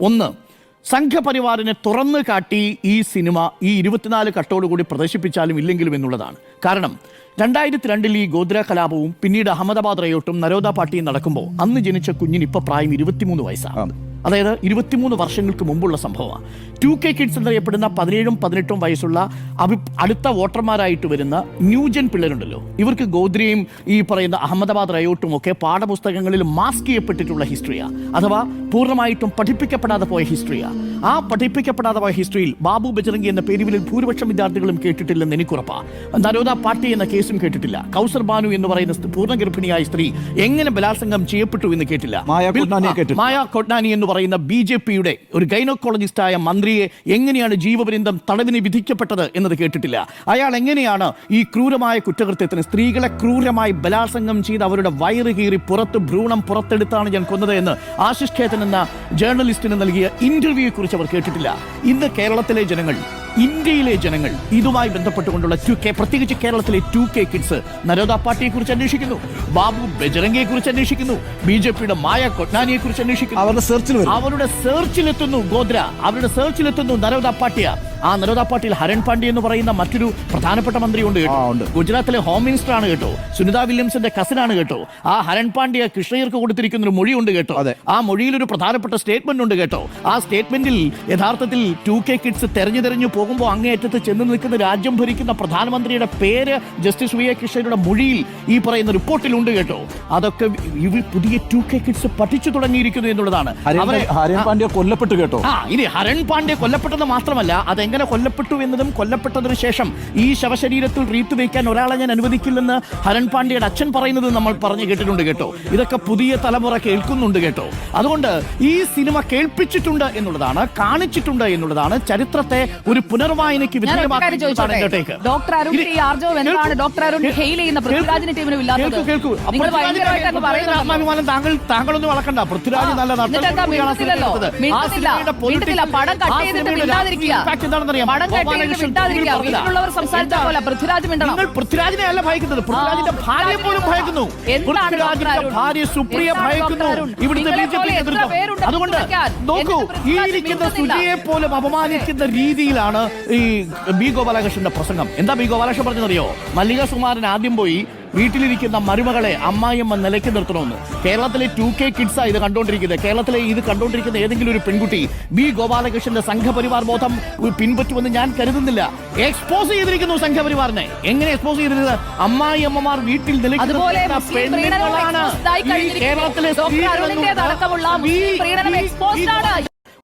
ഒന്ന് സംഘപരിവാറിനെ തുറന്നു കാട്ടി ഈ സിനിമ ഈ ഇരുപത്തിനാല് കട്ടോടുകൂടി പ്രദർശിപ്പിച്ചാലും ഇല്ലെങ്കിലും എന്നുള്ളതാണ്. കാരണം രണ്ടായിരത്തി രണ്ടിൽ ഈ ഗോദ്ര കലാപവും പിന്നീട് അഹമ്മദാബാദ് റയോട്ടും നരോദ പാർട്ടിയും നടക്കുമ്പോൾ അന്ന് ജനിച്ച കുഞ്ഞിന് ഇപ്പോൾ പ്രായം ഇരുപത്തിമൂന്ന് വയസ്സാണ്. അതായത് ഇരുപത്തിമൂന്ന് വർഷങ്ങൾക്ക് മുമ്പുള്ള സംഭവമാണ്. ടു കെ കിഡ്സ് എന്നറിയപ്പെടുന്ന പതിനേഴും പതിനെട്ടും വയസ്സുള്ള അഭി അടുത്ത വോട്ടർമാരായിട്ട് വരുന്ന ന്യൂജൻ പിള്ളേരുണ്ടല്ലോ. ഇവർക്ക് ഗോദ്രയും ഈ പറയുന്ന അഹമ്മദാബാദ് റയോട്ടും ഒക്കെ പാഠപുസ്തകങ്ങളിൽ മാസ്ക് ചെയ്യപ്പെട്ടിട്ടുള്ള ഹിസ്റ്ററിയാണ് അഥവാ പൂർണമായിട്ടും പഠിപ്പിക്കപ്പെടാതെ പോയ ഹിസ്റ്ററിയാണ് ആ പഠിപ്പിക്കപ്പെടാതെ പോയ ഹിസ്റ്ററിയിൽ ബാബു ബജറംഗി എന്ന പേരുവിൽ ഭൂരിപക്ഷം വിദ്യാർത്ഥികളും കേട്ടിട്ടില്ലെന്ന് എനിക്കുറപ്പാണ് നരോദ പാട്ടി എന്ന കേസും കേട്ടിട്ടില്ല. കൗസർ ബാനു എന്ന് പറയുന്ന പൂർണ ഗർഭിണിയായ സ്ത്രീ എങ്ങനെ ബലാത്സംഗം ചെയ്യപ്പെട്ടു എന്ന് കേട്ടില്ല. മായ കൊട്നാനി എന്ന് പറയുന്ന ബി ജെ പിയുടെ ഒരു ഗൈനോക്കോളജിസ്റ്റായ മന്ത്രിയെ എങ്ങനെയാണ് ജീവപര്യന്തം തടവിന് വിധിക്കപ്പെട്ടത് എന്നത് കേട്ടിട്ടില്ല. അയാൾ എങ്ങനെയാണ് ഈ ക്രൂരമായ കുറ്റകൃത്യത്തിന് സ്ത്രീകളെ ക്രൂരമായി ബലാത്സംഗം ചെയ്ത് അവരുടെ വയറ് കീറി പുറത്ത് ഭ്രൂണം പുറത്തെടുത്താണ് ഞാൻ കൊന്നത് എന്ന് ആശിഷ് ഖേത്തൻ എന്ന ജേർണലിസ്റ്റിന് നൽകിയ ഇന്റർവ്യൂയെ കുറിച്ച് അവർ കേട്ടിട്ടില്ല. ഇന്ന് കേരളത്തിലെ ജനങ്ങൾ ഇന്ത്യയിലെ ജനങ്ങൾ ഇതുമായി ബന്ധപ്പെട്ടുകൊണ്ടുള്ള ടു കെ പ്രത്യേകിച്ച് കേരളത്തിലെ ടു കെ കിഡ്സ് നരോദ പാർട്ടിയെ കുറിച്ച് അന്വേഷിക്കുന്നു. ബാബു ബജരംഗയെ കുറിച്ച് അന്വേഷിക്കുന്നു. ബി ജെ പിയുടെ മായ കൊട്ടാനിയെ കുറിച്ച് അന്വേഷിക്കുന്നു. അവരുടെ സെർച്ചിൽ അവരുടെ സെർച്ചിലെത്തുന്നു ഗോദ്ര. അവരുടെ സെർച്ചിലെത്തുന്നു നരോദ പാട്ടിയ ആ നരോദ പാട്ടിയിൽ ഹരൺ പാണ്ഡ്യ എന്ന് പറയുന്ന മറ്റൊരു പ്രധാനപ്പെട്ട മന്ത്രി ഉണ്ട്. കേട്ടോ ഗുജറാത്തിലെ ഹോം മിനിസ്റ്റർ ആണ് കേട്ടോ. സുനിത വില്യംസിന്റെ കസിൻ ആണ് കേട്ടോ. ആ ഹരൺ പാണ്ഡ്യ കൃഷ്ണയർക്ക് കൊടുത്തിരിക്കുന്ന ഒരു മൊഴിയുണ്ട് കേട്ടോ. അതെ. ആ മൊഴിയിൽ ഒരു പ്രധാനപ്പെട്ട സ്റ്റേറ്റ്മെന്റ് ഉണ്ട് കേട്ടോ. ആ സ്റ്റേറ്റ്മെന്റിൽ യഥാർത്ഥത്തിൽ ടു കെ കിഡ്സ് തെരഞ്ഞു തെരഞ്ഞു പോകുമ്പോൾ അങ്ങേയറ്റത്ത് ചെന്ന് നിൽക്കുന്ന രാജ്യം ഭരിക്കുന്ന പ്രധാനമന്ത്രിയുടെ പേര് ജസ്റ്റിസ് വി എ കൃഷ്ണയുടെ മൊഴിയിൽ ഈ പറയുന്ന റിപ്പോർട്ടിലുണ്ട് കേട്ടോ. അതൊക്കെ ഇവർ പുതിയ ടു കെ കിഡ്സ് പഠിച്ചു തുടങ്ങിയിരിക്കുന്നു എന്നുള്ളതാണ്. അവരെ ഹരൻ പാണ്ഡ്യ കൊല്ലപ്പെട്ടു കേട്ടോ. ആ ഇനി ഹരൺ പാണ്ഡ്യ കൊല്ലപ്പെട്ടത് മാത്രമല്ല അതെങ്ങനെ കൊല്ലപ്പെട്ടു എന്നതും കൊല്ലപ്പെട്ടതിനു ശേഷം ഈ ശവശരീരത്തിൽ റീത്ത് വയ്ക്കാൻ ഒരാളെ ഞാൻ അനുവദിക്കില്ലെന്ന് ഹരൺ പാണ്ഡ്യയുടെ അച്ഛൻ പറയുന്നത് നമ്മൾ പറഞ്ഞു കേട്ടിട്ടുണ്ട് കേട്ടോ. ഇതൊക്കെ പുതിയ തലമുറ കേൾക്കുന്നുണ്ട് കേട്ടോ. അതുകൊണ്ട് ഈ സിനിമ കേൾപ്പിച്ചിട്ടുണ്ട് എന്നുള്ളതാണ് കാണിച്ചിട്ടുണ്ട് എന്നുള്ളതാണ് ചരിത്രത്തെ ഒരു പുനർവായനയ്ക്ക് ആത്മാഭിമാനം താങ്കൾ താങ്കളൊന്നും വളക്കണ്ട പൃഥ്വിരാജ് നല്ല എന്നിട്ട് എന്താ മിണ്ടുന്നില്ലല്ലോ? മിണ്ടുന്നില്ല. മിണ്ടുന്നില്ല. പടം cut ചെയ്തിട്ട് മിണ്ടാതിരിക്കുക. പടം കട്ട് ചെയ്തിട്ട് മിണ്ടാതിരിക്കുക വീട്ടിലുള്ളവർ സംസാരിച്ച പോലെ പൃഥ്വിരാജ് നിങ്ങൾ പൃഥ്വിരാജിനെ അല്ല ഭയക്കുന്നത്. പൃഥ്വിരാജിന്റെ ആ, ഭാര്യ പോലും ഭയക്കുന്നു. പൃഥ്വിരാജിന്റെ ഭാര്യ സുപ്രിയ ഭയക്കുന്നു. ഇവിടുത്തെ ബി നിങ്ങളെ ജെ പി നേതൃത്വം. അതുകൊണ്ട് പിടിക്കാൻ? നോക്കൂ ഈ ഇരിക്കുന്ന സുജിയെ പോലും അപമാനിക്കുന്ന രീതിയിലാണ് ഈ ബി ഗോപാലകൃഷ്ണന്റെ പ്രസംഗം. എന്താ ബി ഗോപാലകൃഷ്ണൻ പറഞ്ഞതറിയോ മല്ലിക സുമാരൻ ആദ്യം പോയി വീട്ടിലിരിക്കുന്ന മരുമകളെ അമ്മായിയമ്മ നിലയ്ക്ക് നിർത്തണമെന്ന്. കേരളത്തിലെ ടു കെ കിഡ്സാണ് ഇത് കണ്ടുകൊണ്ടിരിക്കുന്നത് കേരളത്തിലെ ഇത് കണ്ടുകൊണ്ടിരിക്കുന്ന ഏതെങ്കിലും ഒരു പെൺകുട്ടി ബി ഗോപാലകൃഷ്ണന്റെ സംഘപരിവാർ ബോധം പിൻപറ്റുമെന്ന് ഞാൻ കരുതുന്നില്ല. എക്സ്പോസ് ചെയ്തിരിക്കുന്നു സംഘപരിവാറിനെ. എങ്ങനെ എക്സ്പോസ് ചെയ്തിരുന്നത് അമ്മായിയമ്മമാർ വീട്ടിൽ നിലയ്ക്ക് കേരളത്തിലെ